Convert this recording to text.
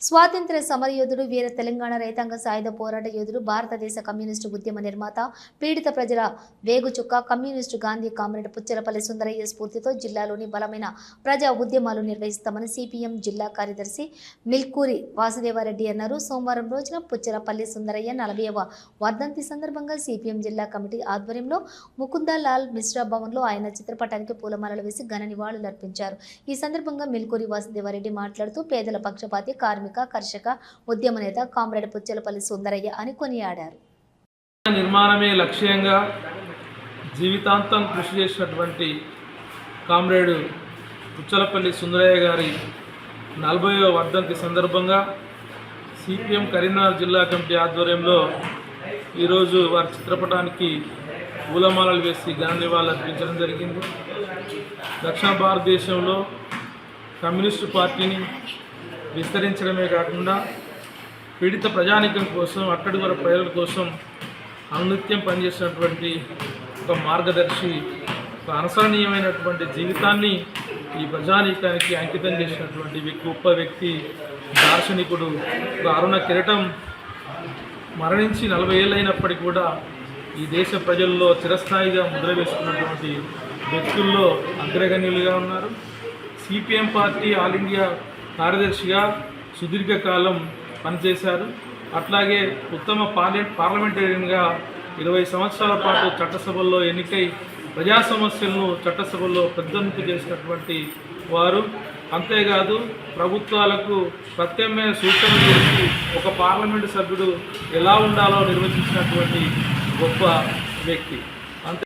స్వాతంత్ర సమరయోధుడు వీర తెలంగాణ రైతాంగ సాయుధ పోరాట యోధుడు భారతదేశ కమ్యూనిస్టు ఉద్యమ నిర్మాత పీడిత ప్రజల వేగుచుక్క కమ్యూనిస్టు గాంధీ కామ్రేడ్ పుచ్చలపల్లి సుందరయ్య స్ఫూర్తితో జిల్లాలోని బలమైన ప్రజా ఉద్యమాలు నిర్వహిస్తామని సిపిఎం జిల్లా కార్యదర్శి మిల్కూరి వాసుదేవారెడ్డి అన్నారు. సోమవారం రోజున పుచ్చలపల్లి సుందరయ్య నలభైవ వర్ధంతి సందర్భంగా సిపిఎం జిల్లా కమిటీ ఆధ్వర్యంలో ముకుందాలాల్ మిశ్రా భవన్లో ఆయన చిత్రపటానికి పూలమాలలు వేసి ఘన నివాళులర్పించారు. ఈ సందర్భంగా మిల్కూరి వాసుదేవారెడ్డి మాట్లాడుతూ పేదల పక్షపాతి కార్మిక కర్షక ఉద్యమ నేత కామ్రేడ్ పుచ్చలపల్లి సుందరయ్య అని కొనియాడారు. నిర్మాణమే లక్ష్యంగా జీవితాంతం కృషి చేసినటువంటి కామ్రేడు పుచ్చలపల్లి సుందరయ్య గారి నలభైవ వర్ధంతి సందర్భంగా సిపిఎం కరీంనగర్ జిల్లా కమిటీ ఆధ్వర్యంలో ఈరోజు వారి చిత్రపటానికి పూలమాలలు వేసి ఘన నివాళులు అర్పించడం జరిగింది. దక్షిణ భారతదేశంలో కమ్యూనిస్టు పార్టీని విస్తరించడమే కాకుండా పీడిత ప్రజానికం కోసం అక్కడి వర ప్రజల కోసం అనునిత్యం పనిచేసినటువంటి ఒక మార్గదర్శి ఒక అనుసరణీయమైనటువంటి జీవితాన్ని ఈ ప్రజానీకానికి అంకితం చేసినటువంటి గొప్ప వ్యక్తి దార్శనికుడు ఒక అరుణ కిరటం మరణించి నలభై ఏళ్ళైనప్పటికీ కూడా ఈ దేశ ప్రజల్లో చిరస్థాయిగా ముద్ర వేసుకున్నటువంటి వ్యక్తుల్లో అగ్రగణ్యులుగా ఉన్నారు. సిపిఎం పార్టీ ఆల్ ఇండియా కార్యదర్శిగా సుదీర్ఘకాలం పనిచేశారు. అట్లాగే ఉత్తమ పార్లమెంట్ పార్లమెంటేరియన్గా ఇరవై సంవత్సరాల పాటు చట్టసభల్లో ఎన్నికై ప్రజా సమస్యలను చట్టసభల్లో పెద్దెంపు చేసినటువంటి వారు. అంతేకాదు ప్రభుత్వాలకు ప్రత్యామ్నాయ సూచనలు చేసి ఒక పార్లమెంటు సభ్యుడు ఎలా ఉండాలో నిర్వచించినటువంటి గొప్ప వ్యక్తి.